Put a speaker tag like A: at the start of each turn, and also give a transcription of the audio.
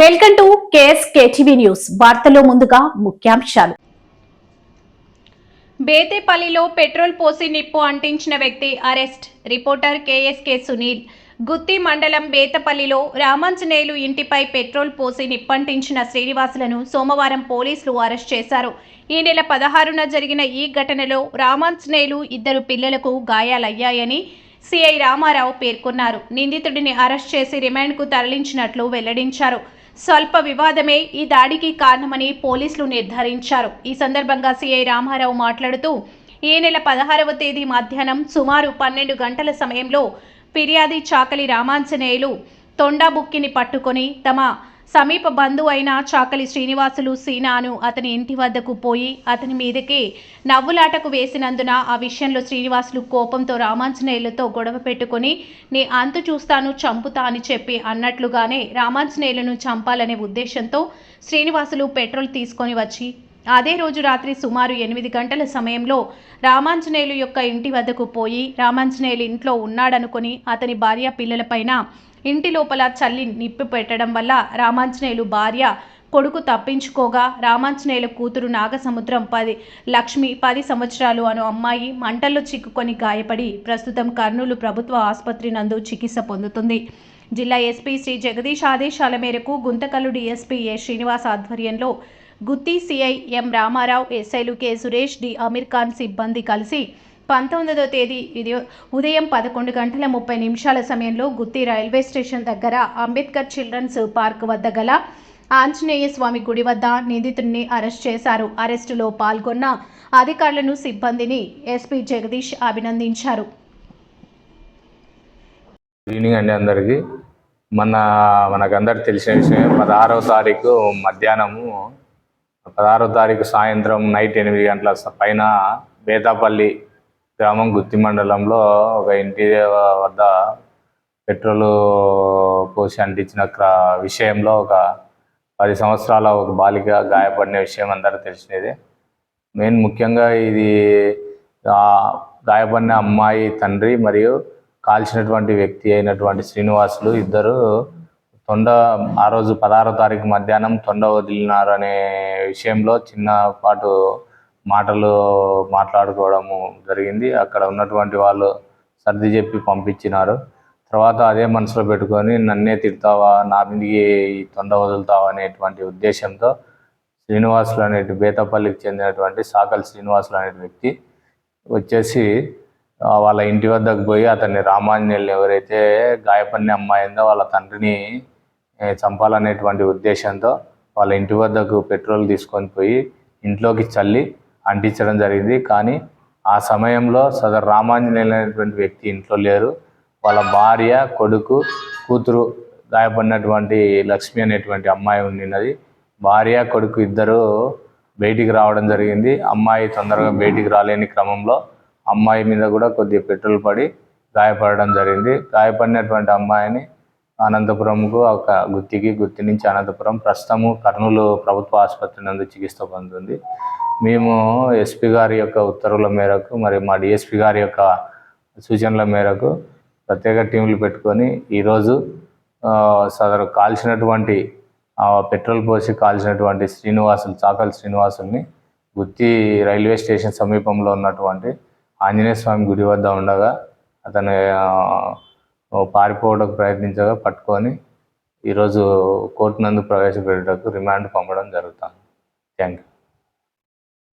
A: Welcome to KS KTV news. వార్తలో ముందుగా ముఖ్యాంశాలు.
B: బేతేపల్లిలో పెట్రోల్ పోసి నిప్పు అంటించిన వ్యక్తి arrest. Reporter KSK Sunil. Gutti మండలం బేతపల్లిలో రామాంజనేయులు ఇంటిపై పెట్రోల్ పోసి నిప్పంటించిన శ్రీనివాసులను సోమవారం పోలీసులు అరెస్ట్ చేశారు. ఈ నెల పదహారున జరిగిన ఈ ఘటనలో రామాంజనేయులు ఇద్దరు పిల్లలకు గాయాలయ్యాయని సిఐ రామారావు పేర్కొన్నారు. నిందితుడిని అరెస్ట్ చేసి రిమాండ్కు తరలించినట్లు వెల్లడించారు. స్వల్ప వివాదమే ఈ దాడికి కారణమని పోలీసులు నిర్ధారించారు. ఈ సందర్భంగా సిఐ రామారావు మాట్లాడుతూ ఈ నెల పదహారవ తేదీ మధ్యాహ్నం సుమారు పన్నెండు గంటల సమయంలో ఫిర్యాది చాకలి రామాంజనేయులు తొండాబుక్కిని పట్టుకొని తమ సమీప బంధువు అయిన చాకలి శ్రీనివాసులు సీనాను అతని ఇంటి వద్దకు పోయి అతని మీదకి నవ్వులాటకు వేసినందున ఆ విషయంలో శ్రీనివాసులు కోపంతో రామాంజనేయులతో గొడవ పెట్టుకుని నీ అంతు చూస్తాను చంపుతా అని చెప్పి అన్నట్లుగానే రామాంజనేయులను చంపాలనే ఉద్దేశంతో శ్రీనివాసులు పెట్రోల్ తీసుకొని వచ్చి అదే రోజు రాత్రి సుమారు ఎనిమిది గంటల సమయంలో రామాంజనేయులు యొక్క ఇంటి వద్దకు పోయి రామాంజనేయులు ఇంట్లో ఉన్నాడనుకొని అతని భార్య పిల్లలపైన ఇంటి లోపల చల్లి నిప్పి పెట్టడం వల్ల రామాంజనేయులు భార్య కొడుకు తప్పించుకోగా రామాంజనేయుల కూతురు నాగసముద్రం పది లక్ష్మి పది సంవత్సరాలు అను అమ్మాయి మంటల్లో చిక్కుకొని గాయపడి ప్రస్తుతం కర్నూలు ప్రభుత్వ ఆసుపత్రి నందు చికిత్స పొందుతుంది. జిల్లా ఎస్పీ శ్రీ జగదీష్ ఆదేశాల మేరకు గుంతకల్లు డీఎస్పీ ఏ శ్రీనివాస్ ఆధ్వర్యంలో గుత్తి సిఐ ఎం రామారావు ఎస్ఐలు కె సురేష్ డి అమీర్ ఖాన్ సిబ్బంది కలిసి పంతొమ్మిదవ తేదీ ఇది ఉదయం పదకొండు గంటల ముప్పై నిమిషాల సమయంలో గుత్తి రైల్వే స్టేషన్ దగ్గర అంబేద్కర్ చిల్డ్రన్స్ పార్క్ వద్ద గల ఆంజనేయ స్వామి గుడి వద్ద నిందితుడిని అరెస్ట్ చేశారు. అరెస్టులో పాల్గొన్న అధికారులను సిబ్బందిని ఎస్పీ జగదీష్ అభినందించారు.
C: గుడ్ ఈవినింగ్ అండి అందరికీ. మన మనకందరికి తెలిసిన విషయం పదహారవ తారీఖు మధ్యాహ్నము పదహారో తారీఖు సాయంత్రం నైట్ ఎనిమిది గంటల పైన బేతాపల్లి గ్రామం గుత్తి మండలంలో ఒక ఇంటి వద్ద పెట్రోల్ పోసి అంటించిన విషయంలో ఒక పది సంవత్సరాల ఒక బాలిక గాయపడిన విషయం అందరూ తెలిసినదే. మెయిన్ ముఖ్యంగా ఇది గాయపడిన అమ్మాయి తండ్రి మరియు కాల్చినటువంటి వ్యక్తి అయినటువంటి శ్రీనివాసులు ఇద్దరు తొండ ఆ రోజు పదహారో తారీఖు మధ్యాహ్నం తొండ వదిలినారు అనే విషయంలో చిన్నపాటు మాటలు మాట్లాడుకోవడము జరిగింది. అక్కడ ఉన్నటువంటి వాళ్ళు సర్ది చెప్పి పంపించినారు. తర్వాత అదే మనసులో పెట్టుకొని నన్నే తిడతావా? నా మీదకి తొండ వదులుతావా? అనేటువంటి ఉద్దేశంతో శ్రీనివాసులు అనే బేతపల్లికి చెందినటువంటి సాకల్ శ్రీనివాసులు అనే వ్యక్తి వచ్చేసి వాళ్ళ ఇంటి వద్దకు పోయి అతన్ని రామాంజనేయులు ఎవరైతే గాయపడిన అమ్మాయిందో వాళ్ళ తండ్రిని చంపాలనేటువంటి ఉద్దేశంతో వాళ్ళ ఇంటి వద్దకు పెట్రోల్ తీసుకొని పోయి ఇంట్లోకి చల్లి అంటించడం జరిగింది. కానీ ఆ సమయంలో సదరు రామాంజనేయులు అనేటువంటి వ్యక్తి ఇంట్లో లేరు. వాళ్ళ భార్య కొడుకు కూతురు గాయపడినటువంటి లక్ష్మి అనేటువంటి అమ్మాయి ఉండినది భార్య కొడుకు ఇద్దరు బయటికి రావడం జరిగింది. అమ్మాయి తొందరగా బయటికి రాలేని క్రమంలో అమ్మాయి మీద కూడా కొద్దిగా పెట్రోల్ పడి గాయపడడం జరిగింది. గాయపడినటువంటి అమ్మాయిని అనంతపురంకు ఒక గుత్తికి గుత్తి నుంచి అనంతపురం ప్రస్తుతము కర్నూలు ప్రభుత్వ ఆసుపత్రి నందు చికిత్స పొందుతుంది మేము ఎస్పీ గారి యొక్క ఉత్తర్వుల మేరకు మరి మా డిఎస్పీ గారి యొక్క సూచనల మేరకు ప్రత్యేక టీంలు పెట్టుకొని ఈరోజు సదరు కాల్చినటువంటి పెట్రోల్ పోసి కాల్చినటువంటి శ్రీనివాసులు చాకల్ శ్రీనివాసుల్ని గుత్తి రైల్వే స్టేషన్ సమీపంలో ఉన్నటువంటి ఆంజనేయ స్వామి గుడి వద్ద ఉండగా అతను పారిపోవడానికి ప్రయత్నించగా పట్టుకొని ఈరోజు కోర్టు నందు ప్రవేశపెట్టుటకు రిమాండ్ పంపడం జరుగుతుంది. Thank you